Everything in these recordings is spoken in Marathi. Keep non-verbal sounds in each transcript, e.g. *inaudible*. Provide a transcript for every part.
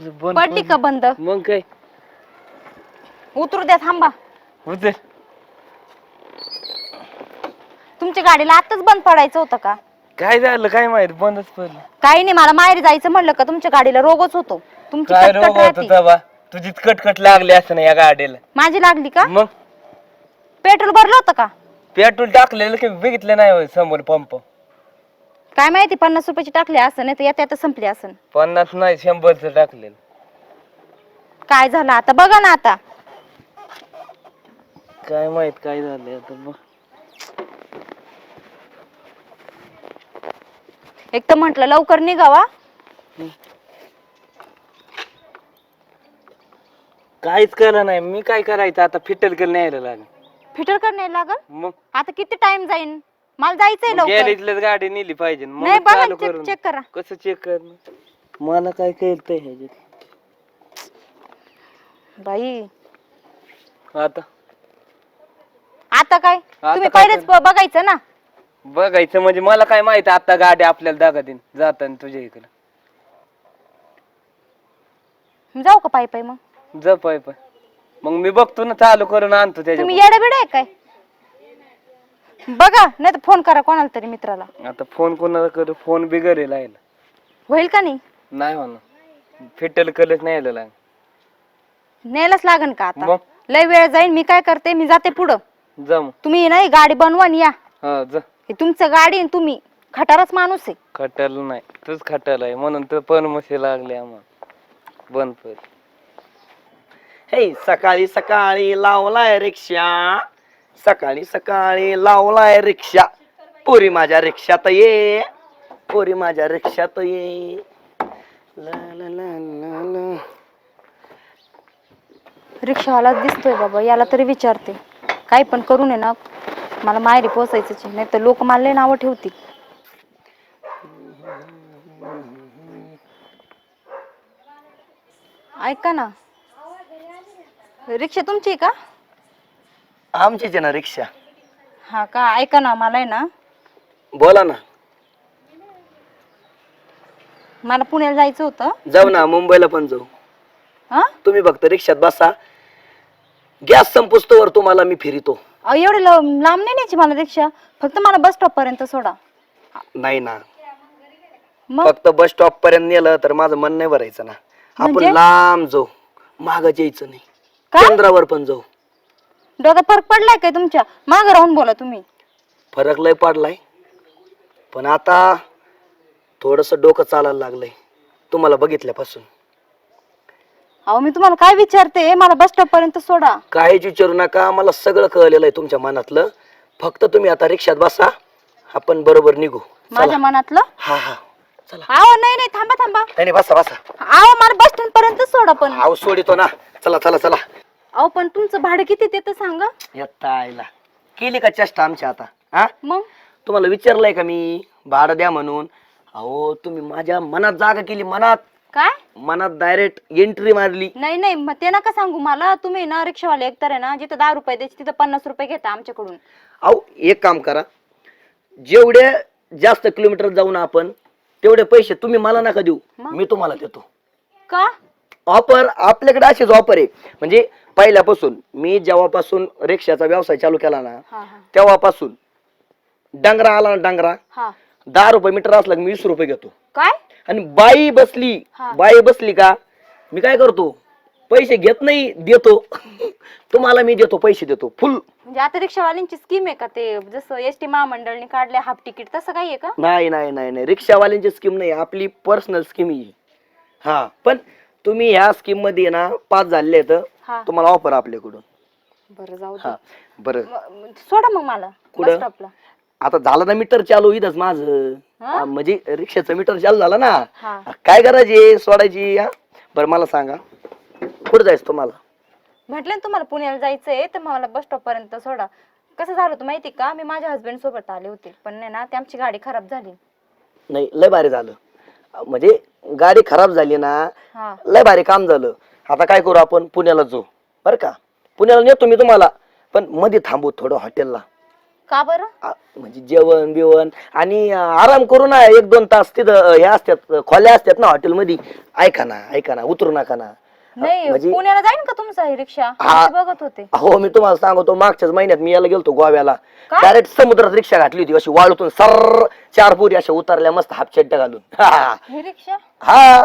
बंद पडली का बंद? मग काय? उतरू द्या थांबा. उतर. तुमच्या गाडीला आताच बंद पडायचं होतं का? काय झालं? काय माहीत? बंदच पडलं. काही नाही मला माहेरी जायचं म्हणलं का तुमच्या गाडीला रोगच होतो. तुमची काय कटकट रोग होत राहते. तुझी कटकट लागली असं ना या गाडीला. माझी लागली का? मग? पेट्रोल भरलं होतं का? पेट्रोल टाकलेलं की बघितलं नाही होय समोर पंप. काय माहिती पन्नास रुपयाची टाकली असं नाही तर येता येता संपली असन. पन्नास नाही शंभरच टाकलेलं काय झालं आता? बघा ना आता. काय माहीत काय झालंय आता बघ. एक तर म्हंटल लवकर निघावा काहीच करा नाही. मी काय करायचं? आता फिटल केलं न्यायला लागेल. फिटर करणे लागल? मग? आता किती टाइम जाईन? मला जायचंय लवकर. गॅरेजलाच गाडी नेली पाहिजे. मग नाही बघा चालू चेक करून. चेक करा. कसं चेक कर मला काय कळतंय ह्याच्यात. बाई. आता. आता काय? आता तुम्ही काय पहिलेच ब- बघायचं ना. बघायचं म्हणजे मला काय माहीत आता गाडी आपल्याला दागा देईन. जाताना तुझ्या इकडे. जाऊ का पायी पायी मग? जा पाय पाय. मग मी बघतो ना चालू करून आणतो त्याच्या तुम्ही येडा बिडा काय? बघा नाही तर फोन करा कोणाला तरी मित्राला. आता फोन कोणाला करू? फोन बिगरे लायला होईल का नाही? नाही म्हणा फिटल कलच नाही लागेल न्यायलाच लागन का आता? मग? लय वेळ जाईल मी काय करते? मी जाते पुढं. जा मग. तुम्ही नाही गाडी बनवा आणि या. हा जा. हे तुमचं गाडी आणि तुम्ही. खटारच माणूस आहे. खटाल नाही. तूच खटाल आहे. म्हणून तर पण मशी लागले आम्हाला. बंद कर. हे सकाळी सकाळी लावलाय रिक्षा. सकाळी सकाळी लावलाय रिक्षा. पोरी माझ्या रिक्षात ये. पोरी माझ्या रिक्षात ये. ला ला ला ला ला. रिक्षावाला दिसतोय बाबा याला तरी विचारते. काही पण करू नये ना. मला माहेरी पोचायचंच नाही तर लोक मला लय नावं ठेवतील. ऐका ना. रिक्षा तुमची आहे का? आमचीच आहे ना रिक्षा. हा का? ऐका ना मला आहे ना. बोला ना. मला पुण्याला जायचं होतं. जाऊ ना मुंबईला पण जाऊ. हा? तुम्ही फक्त रिक्षात बसा. गॅस संपुस्तवर तुम्हाला मी फिरितो. अहो, एवढे ला- लांब नाही न्यायची मला रिक्षा. फक्त मला बस स्टॉप पर्यंत सोडा. नाही ना. मग? फक्त बस स्टॉप पर्यंत नेलं तर माझं मन नाही भरायचं ना. आपण म्हणजे? लांब जाऊ. मागच यायचं नाही. काय? केंद्रावर पण जाऊ. डोक्यात फरक पडलाय काय तुमच्या? माग राहून बोला तुम्ही. फरक लय पडलाय. पण आता थोडस डोकं चालायला लागलंय तुम्हाला बघितल्यापासून. अहो मी तुम्हाला काय विचारते? मला बस स्टॉप पर्यंत सोडा. काहीच विचारू नका मला सगळं कळलेलं आहे तुमच्या मनातलं. फक्त तुम्ही आता रिक्षात बसा आपण बरोबर निघू. माझ्या मनातलं? हा हा. चला. अहो नाही नाही थांबा थांबा. नाही नाही, बसा बसा. अहो मला बस स्टँड पर्यंत सोडा पण. आव सोडितो ना. चला चला चला. अहो पण तुमचं भाडं किती ते तर सांगा. येता आईला केली का चेष्टा आमच्या आता? हा? मग? तुम्हाला विचारलंय का मी? भाडं द्या म्हणून. अहो तुम्ही माझ्या मनात जागा केली मनात. काय? मनात डायरेक्ट एंट्री मारली. नाही नाही मग ते नका सांगू. मला तुम्ही ना रिक्षावाले एकतर आहे ना जिथं दहा रुपये द्यायचे तिथं पन्नास रुपये घेता आमच्याकडून. अहो एक काम करा. जेवढे जास्त किलोमीटर जाऊ ना आपण तेवढे पैसे तुम्ही मला नका देऊ. मग? मी तुम्हाला देतो. का? ऑफर आपल्याकडे असेच ऑफर आहे. म्हणजे पहिल्यापासून मी जेव्हापासून रिक्षाचा व्यवसाय चालू केला ना हा हा. तेव्हापासून डांगरा आला ना डांगरा हा. दहा रुपये मीटर असला की मी वीस रुपये घेतो. काय? आणि बाई बसली हा. बाई बसली का मी काय करतो पैसे घेत नाही देतो. *laughs* तुम्हाला मी देतो पैसे देतो फुल. म्हणजे आता रिक्षावाल्यांची स्कीम आहे का ते? जसं एस टी महामंडळने काढले हाफ तिकीट तसं काही आहे का? नाही नाही नाही नाही. रिक्षावाल्यांची स्कीम नाही आपली पर्सनल स्कीम ही. हा पण तुम्ही ह्या स्कीममध्ये ना पास तर हा. तुम्हाला ऑफर आपल्याकडून. बरं जाऊ दे. हा बरं. म- म- सोडा मग मला कुठं? बस स्टॉपला आता झालं ना मीटर चालू इथंच माझं. हा? हा, म्हणजे रिक्षाचं मीटर चालू झालं ना. हा. काय करायची सोडायची हा? बरं मला सांगा. कुठं जायचं तुम्हाला? म्हटलं ना तुम्हाला पुण्याला जायचंय तर मला बस स्टॉप पर्यंत सोडा. कसं झालं होतं माहिती का? मी माझ्या हस्बंड सोबत आले होते पण नाही ना ते आमची गाडी खराब झाली. नाही लय भारी झालं. म्हणजे गाडी खराब झाली ना हा. लय भारी काम झालं. आता काय करू आपण? पुण्याला जाऊ. बरं का? पुण्याला नेतो मी तुम्हाला. पण मध्ये थांबू थोडं हॉटेलला. का बरं? आ- म्हणजे जेवण बिवण आणि अं, आराम करू ना. एक दोन तास तिथं अं, हे असतात अं, खोल्या असतात ना हॉटेलमध्ये. ऐका ना ऐका ना. उतरू नका ना. नाही म्हणजे- पुण्याला जाईन का तुमचा ही रिक्षा? हा. बघत होते. हो मी तुम्हाला सांगतो मागच्याच महिन्यात मी याला गेलतो गोव्याला. काय? डायरेक्ट समुद्रात रिक्षा घातली होती अशी वाळूतून सर चार पुरी अशा उतरल्या मस्त हाफ चड्ड्या घालून. *laughs* हा. ही रिक्षा? हा.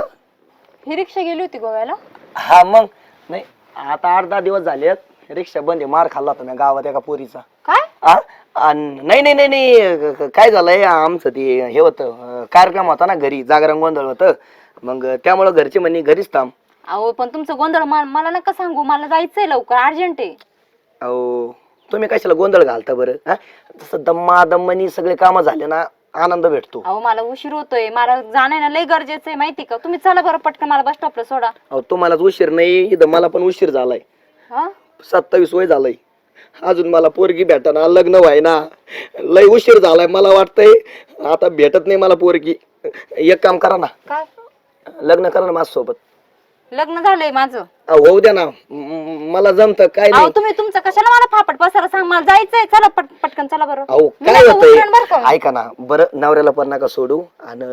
ही रिक्षा गेली होती गोव्याला? हा मग. नाही आता आठ दहा दिवस झालेत रिक्षा बंद आहे मार खाल्ला होता मी गावात एका पोरीचा. काय? आ? अन- नाही नाही नाही नाही क- क- काय झालंय आमचं ते हे होतं अं, कार्यक्रम होता ना घरी जागरण गोंधळ होतं. मग त्यामुळं घरचे म्हणे घरीच थांब. अहो पण तुमचं गोंधळ मा- मला नका सांगू मला जायचंय लवकर अर्जंट आहे. अहो तुम्ही कशाला गोंधळ घालता बरं हा? तसं दम्मा दम्मनी सगळे कामं झाले ना आनंद भेटतो. अहो मला उशीर होतोय मला जाणं ना लय गरजेचं आहे माहिती का? तुम्ही चला बरं पटकन मला बस स्टॉपला सोडा. अहो तुम्हालाच उशीर नाही इथं मला पण उशीर झालाय. हा? सत्तावीस वय झालंय. अजून मला पोरगी भेटाना लग्न व्हाय ना लय उशीर झालाय मला वाटतंय आता भेटत नाही मला पोरगी. एक काम करा ना. काय लग्न करा ना माझ्यासोबत. लग्न झालंय माझं. अहो, होऊ द्या ना. म- मला जमत काय अहो नाही. तुम्ही तुमचं कशाला मला फापट पसारा सांग? मला जायचंय. चला पट पटकन चला बरं. अहो मी काय उतरेन बरं होतंय? का? ऐका ना बरं नवऱ्याला पण नका सोडू आणि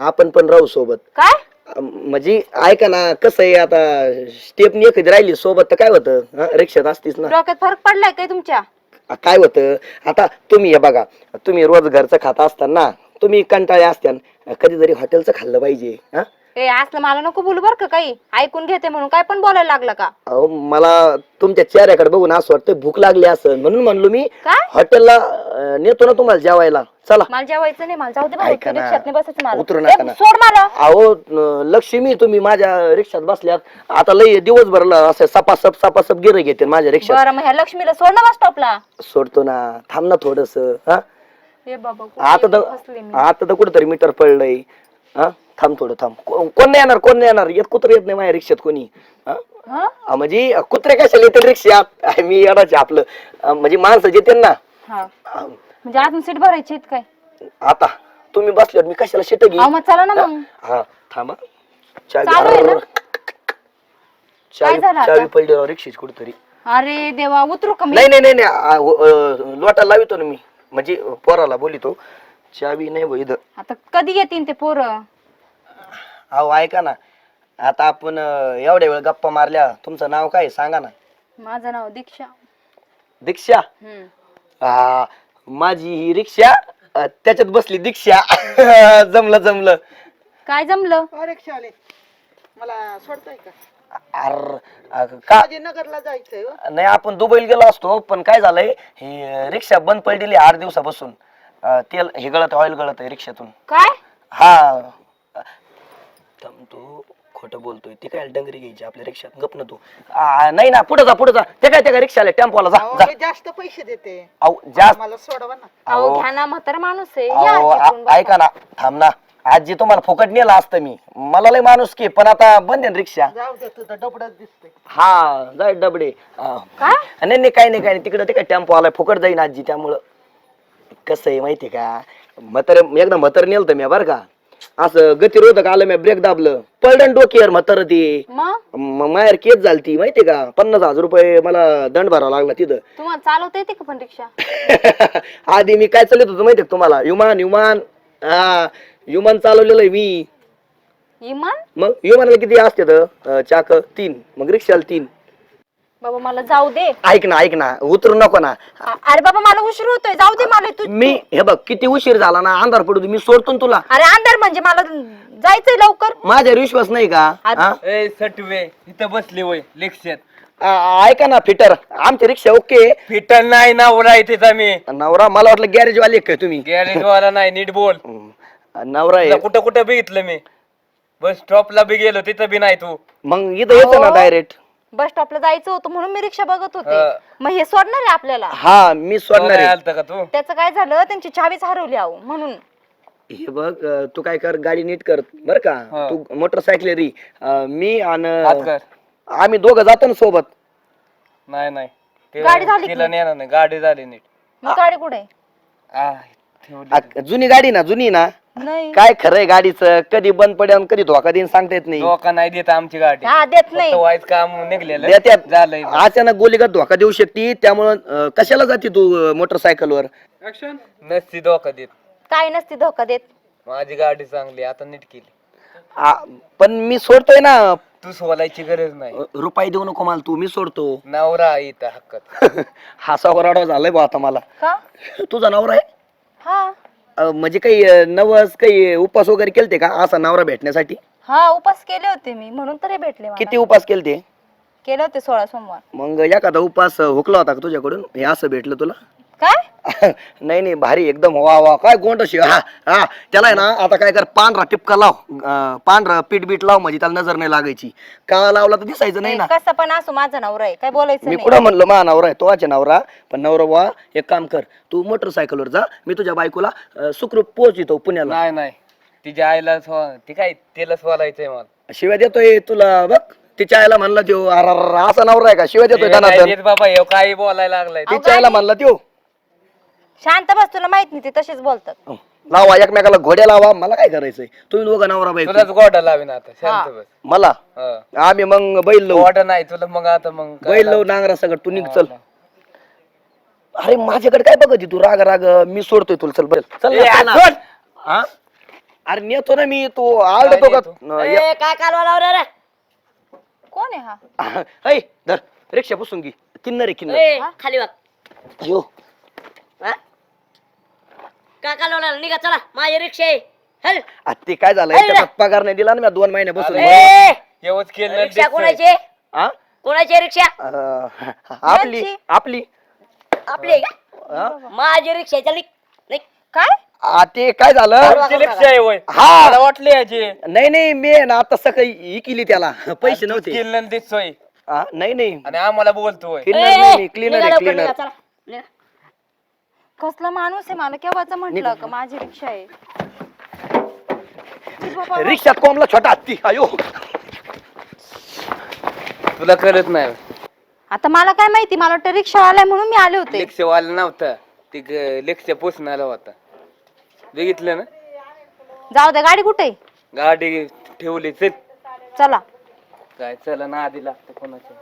आपण पण राहू सोबत. काय? अं, म्हणजे ऐका ना कसं आहे आता स्टेपनी एखादी राहिली सोबत तर काय होतं? हं? रिक्षात असतीच ना. डोक्यात फरक पडलाय काय तुमच्या? आ, काय होतं? आता तुम्ही हे बघा तुम्ही रोज घरचं खात असताना तुम्ही कंटाळे असत्यान कधीतरी हॉटेलचं खाल्लं पाहिजे हं? ए असलं मला नको बोलू बरं का काही. ऐकून घेते म्हणून. काय पण बोलायला लागलं का? अहो मला तुमच्या चेहऱ्याकडे बघून असं वाटतं भूक लागली असं. म्हणून म्हणलो मी काय? हॉटेलला अं, नेतो ना तुम्हाला जेवायला. चला. मला जेवायचं नाही मला जाऊ दे ऐका ना. रिक्षात नाही बसायचं उतरू मला नका ए, ना. सोड मला. अहो अं, लक्ष्मी तुम्ही माझ्या रिक्षात बसल्यात. आता लई दिवसभर ल- असं सपासप सपासप गिर घेते माझ्या रिक्षात. बरं मग ह्या लक्ष्मीला सोड ना बस स्टॉपला सोडतो ना. थांब ना थोडस हा? बाबा आता तर फसले मी. आता तर कुठेतरी मीटर पडलंय हा? थांब थोडं थांब. को- कोण नाही येणार कोण नाही येणार? येत कुत्र येत नाही माझ्या रिक्षात कोणी. हा? हं? म्हणजे कुत्रे कशाला येते रिक्षात? मी येणार आपलं. अं, म्हणजे माणसं येते ना. हा. अं, म्हणजे अजून सीट भरायची आहेत काय? आता तुम्ही बसल्यावर मी कशाला शिट घे अहो मग चला ना मग. हा थांबा. चावी चालू आहे ना? अर्र. चावी झालं आता? चावी पडली राव रिक्षेची कुठेतरी. अरे देवा उतरू का मी? नाही नाही नाही नाही आ, व- अं, लोटा लावितो ना मी. म्हणजे पोराला बोलितो. चावी नाही भाऊ इथं. आता कधी येतील ते पोरं? अहो ऐका ना. आता आपण अं, एवढ्या वेळ गप्पा मारल्या तुमचं नाव काय आहे? सांगा ना. माझं नाव दीक्षा. दीक्षा? हम्म. आ, माझी ही रिक्षा अं, त्याच्यात बसली दीक्षा. *laughs* जमलं जमलं. काय जमलं? रिक्षा आले मला सोडताय का? अर अ, का? माझे नगरला जायचंय हो. नाही आपण दुबईला गेलो असतो पण काय झालंय ही अं, रिक्षा बंद पडलेली आठ दिवसापासून. अं, तेल हे गळत ऑइल गळत आहे रिक्षातून. काय? हा. तू खोटं बोलतोय. ती काय डंगरी घ्यायची? आपल्या रिक्षात? गप ना तू. आ, नाही ना पुढे जा पुढे जा. ते काय ते काय रिक्षाला टेम्पोला जा अहो, जा. मी जास्त पैसे देते. अहो जास्त मला सोडवा ना. अहो अहो घ्या ना म्हातारा माणूस आहे. या अहो आजी इकडून आ- ऐका ना थांब ना. आजी तुम्हाला फुकट नेला असतं मी. मला लय माणूस की पण आता बंद आहे ना रिक्षा. जाऊ दे तुझं डबडच दिसतंय. हा जाय डबडे. काय नाही नाही काही नाही काही नाही. तिकडे ते काय टेम्पो आलाय फुकट जाईन आजी त्यामुळं. कसं आहे माहिती का? म्हातारे एकदा म्हातार नेलं मी बरं का? असं गतिरोधक आलं मी ब्रेक दाबलं. पलडन डोकीवर म्हातार ती. मग? म- माहेर केस झालती माहिती का? पन्नास हजार रुपये मला दंड भरावा लागला तिथं. *laughs* तुम्हाला चालवता येते का पण रिक्षा? आधी मी काय चालत होतो माहिती का तुम्हाला? युमान युमान हा युमान चालवलेलं आहे मी. इमान मग युमानाला किती असते चाक तीन मग रिक्षाला तीन. बाबा मला जाऊ दे. ऐक ना ऐक ना उतरू नको ना. अ- अरे बाबा मला उशीर होतोय. जाऊ दे मला तू. मी हे बघ किती उशीर झाला ना अंधार पडू दे, मी सोडतो ना तुला. अरे अंधार म्हणजे मला जायचंय लवकर. माझ्यावर विश्वास नाही का? हा? ए सटवे इथं बसले वय आ- ऐका ना फिटर. आमची रिक्षा ओके? फिटर नाही ना ओला तिचा मी. नवरा मला वाटलं गॅरेज वाले काय तुम्ही? गॅरेज वाला नाही नीट बोल. हम्म. नवरा तुला कुठं कुठं बघितलं मी? बस स्टॉपला बी गेलो तिथं बी नाही तू. मग इथं येतो ना अहो. डायरेक्ट बस स्टॉपला जायचं होतं म्हणून मी रिक्षा बघत होते. हा. मग हे सोडणार आहे आपल्याला? हा मी सोडणार आहे. आलत का तू? त्याचं काय झालं? त्यांची चावीच हरवली आहो म्हणून. हे बघ अं, तू काय कर गाडी नीट कर बर का. तू मोटरसायकल री. अं, मी हात आणि कर. आम्ही दोघं जातो ना सोबत. नाही नाही. ते- गाडी झाली तिला की? नेणार नाही. गाडी झाली नीट. मग गाडी कुठे? आहे? आ, ठेवली. आ, जुनी गाडी ना जुनी ना. नाही. काय खरंय गाडीचं? कधी बंद पडेल कधी धोका देईन सांगता येत नाही. धोका नाही देत आमची गाडी. हा देत नाही. फक्त व्हायचं काम निघलेलं देत्यात. झालंय अचानक गोलीगत धोका देऊ शकते? त्यामुळं अं, कशाला जाते तू मोटरसायकलवर? नसती धोका देत. काय नसते धोका देत? माझी गाडी चांगली आता नीट केली. पण मी सोडतोय ना. तू सोलायची गरज नाही. रुपये देऊ नको मला तू मी सोडतो. *laughs* नवरा आहे इथं हक्कात. हासा वराडा झालाय बा आता मला. का? तुझा नवरा आहे? हा. म्हणजे काही नवस काही उपास वगैरे केलते का असा नवरा भेटण्यासाठी? हा उपास केले होते मी. म्हणून तरी भेटले मला. किती उपास केलते? केले होते सोळा सोमवार. मग एखादा उपास हुकला होता का तुझ्याकडून? हे असं भेटलं तुला? काय? *laughs* नाही नाही भारी एकदम वा वा काय गोंडशी हा हा. त्याला आहे ना आता काय कर पांढरा टिपका लाव अं, पांढरा पीठ बीट लाव म्हणजे त्याला नजर नाही लागायची. काळा लावला तर दिसायचं नाही ना. कसं पण असो माझा नवरा आहे काय बोलायचं मी नाही. कुठं म्हणलं मा नवरा आहे तो वाचे नवरा. पण नवरा वा एक काम कर तू मोटरसायकलवर जा मी तुझ्या बायकोला अं, सुखरूप पोहोचितो पुण्याला. नाही नाही. तिच्या आईला स्व- ती काय तिला सोलायचंय मला. शिव्या देतोय तुला बघ. तिच्या आईला म्हणला त्यो अर अर अर, असा नवरा आहे का? शिव्या देतोय तिला काय धनाधन देत बाबा हे काही बोलायला लागलाय. तिच्या आईला म्हणला त्यो. शांत बस तुला माहीत नाही ते तसेच बोलतात. लावा एकमेकाला घोड्या लावा. मला काय करायचंय? तुम्ही दोघं नवरा बायको तुलाच गोडा लावीन आता शांत बस. मला? हं. आम्ही मग बैल लावू. गोडा नाही तुला मग आता मग काय बैल लावू नांगरा सगळं. तू निघ चल. अरे माझ्याकडे काय बघत तू? राग राग. मी सोडतोय तुला. चल बैल. चल ना, ए, चल ना. सोड. हा? अरे नेतो ना मी. तू आळतो का? नेतो? न, ये- काय कालवा लावला रे? कोण आहे हा? *laughs* धर. रिक्षा पुसून घे. किन्नर आहे किन्नर. ए, खाली बघ. यो? काय कालवा निघा चला माझी रिक्षा आहे. हल. आ, ते काय झालं त्याचा पगार नाही दिला ना मी दोन महिने बसून ए, एवढंच केलं रिक्षा दिसतंय. कोणाची हा? कोणाची रिक्षा? अं, आपली यांची. आपली. आपली आहे का? माझी रिक्षा चल निघ, निघ. काय? आ, ते काय झालं? आमची रिक्षा आहे होय. हा. मला वाटले याची. नाही नाही मी आहे ना आता सकाळी ही केली त्याला. पैसे नव्हते. केलं दिसतोय. हा, नाही नाही. आणि आम्हाला बोलतोय. क्लिनर ए, नाही क्लिनर निघा आहे क्लिनर निघा, चला निघा. कसला माणूस आहे? मला केव्हाच म्हटलं का? माझी रिक्षा आहे. बाबा, रिक्षात कोंबला छोटा हत्ती. अयो. तुला कळत नाही. आता मला काय माहिती? मला वाटतं रिक्षा आलाय म्हणून मी आले होते. लेक्चवाला नव्हता. ती लेक्च पोचणारा होता. बघितलं ना? जाऊ दे गाडी कुठे आहे? गाडी ठेवली चल. चला. काय चला ना आधी लागतं कोणाच्या